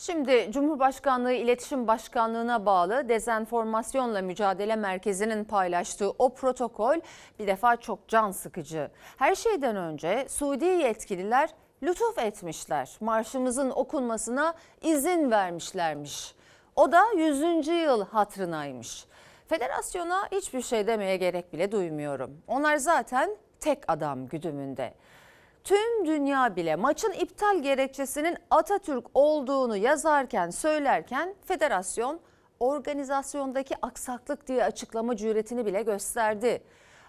Şimdi Cumhurbaşkanlığı İletişim Başkanlığı'na bağlı Dezenformasyonla Mücadele Merkezi'nin paylaştığı o protokol bir defa çok can sıkıcı. Her şeyden önce Suudi yetkililer lütuf etmişler. Marşımızın okunmasına izin vermişlermiş. O da 100. yıl hatırınaymış. Federasyona hiçbir şey demeye gerek bile duymuyorum. Onlar zaten tek adam güdümünde. Tüm dünya bile maçın iptal gerekçesinin Atatürk olduğunu yazarken söylerken federasyon organizasyondaki aksaklık diye açıklama cüretini bile gösterdi.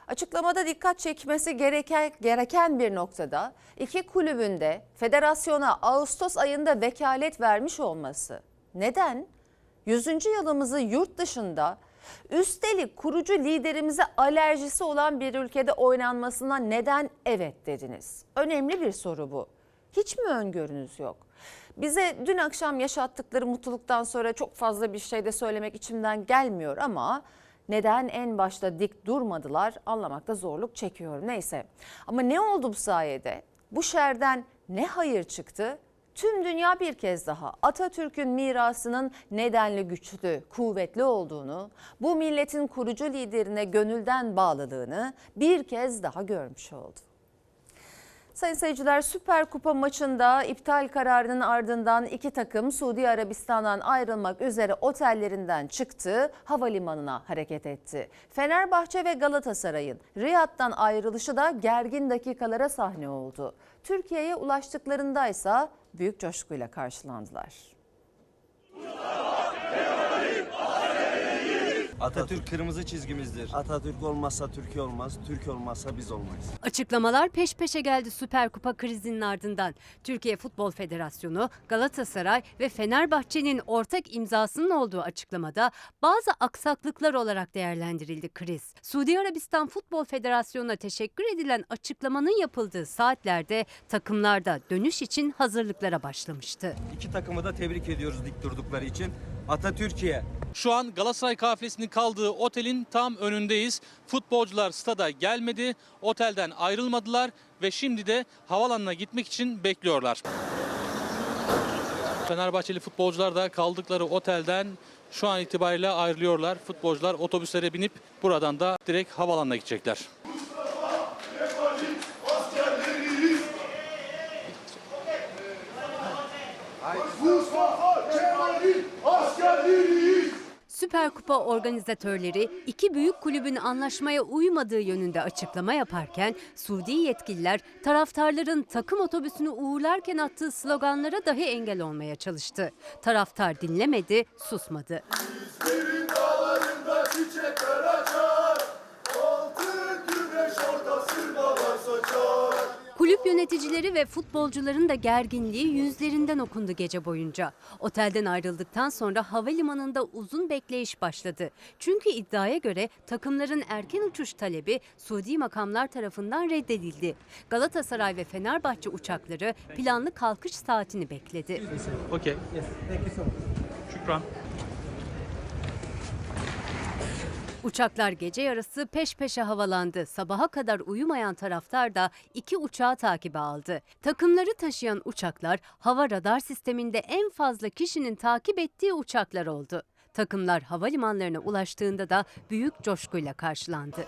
Açıklamada dikkat çekmesi gereken, gereken bir noktada iki kulübün de federasyona Ağustos ayında vekalet vermiş olması. Neden? 100. yılımızı yurt dışında üstelik kurucu liderimize alerjisi olan bir ülkede oynanmasına neden evet dediniz? Önemli bir soru bu. Hiç mi öngörünüz yok? Bize dün akşam yaşattıkları mutluluktan sonra çok fazla bir şey de söylemek içimden gelmiyor ama neden en başta dik durmadılar anlamakta zorluk çekiyorum. Neyse ama ne oldu bu sayede? Bu şerden ne hayır çıktı? Tüm dünya bir kez daha Atatürk'ün mirasının nedenli güçlü, kuvvetli olduğunu, bu milletin kurucu liderine gönülden bağlılığını bir kez daha görmüş oldu. Sayın seyirciler Süper Kupa maçında iptal kararının ardından iki takım Suudi Arabistan'dan ayrılmak üzere otellerinden çıktı, havalimanına hareket etti. Fenerbahçe ve Galatasaray'ın Riyad'dan ayrılışı da gergin dakikalara sahne oldu. Türkiye'ye ulaştıklarındaysa büyük coşkuyla karşılandılar. Atatürk kırmızı çizgimizdir. Atatürk olmazsa Türkiye olmaz, Türk olmazsa biz olmayız. Açıklamalar peş peşe geldi Süper Kupa krizinin ardından. Türkiye Futbol Federasyonu, Galatasaray ve Fenerbahçe'nin ortak imzasının olduğu açıklamada bazı aksaklıklar olarak değerlendirildi kriz. Suudi Arabistan Futbol Federasyonu'na teşekkür edilen açıklamanın yapıldığı saatlerde takımlarda dönüş için hazırlıklara başlamıştı. İki takımı da tebrik ediyoruz dik durdukları için. Atatürk'e Şu an Galatasaray kafilesinin kaldığı otelin tam önündeyiz. Futbolcular stada gelmedi, otelden ayrılmadılar ve şimdi de havalanına gitmek için bekliyorlar. Fenerbahçeli futbolcular da kaldıkları otelden şu an itibariyle ayrılıyorlar. Futbolcular otobüslere binip buradan da direkt havalanına gidecekler. Mustafa Süper Kupa organizatörleri iki büyük kulübün anlaşmaya uymadığı yönünde açıklama yaparken Suudi yetkililer taraftarların takım otobüsünü uğurlarken attığı sloganlara dahi engel olmaya çalıştı. Taraftar dinlemedi, susmadı. Yöneticileri ve futbolcuların da gerginliği yüzlerinden okundu gece boyunca. Otelden ayrıldıktan sonra havalimanında uzun bekleyiş başladı. Çünkü iddiaya göre takımların erken uçuş talebi Suudi makamlar tarafından reddedildi. Galatasaray ve Fenerbahçe uçakları planlı kalkış saatini bekledi. Okey. Şükran. Uçaklar gece yarısı peş peşe havalandı. Sabaha kadar uyumayan taraftar da iki uçağı takibe aldı. Takımları taşıyan uçaklar hava radar sisteminde en fazla kişinin takip ettiği uçaklar oldu. Takımlar havalimanlarına ulaştığında da büyük coşkuyla karşılandı.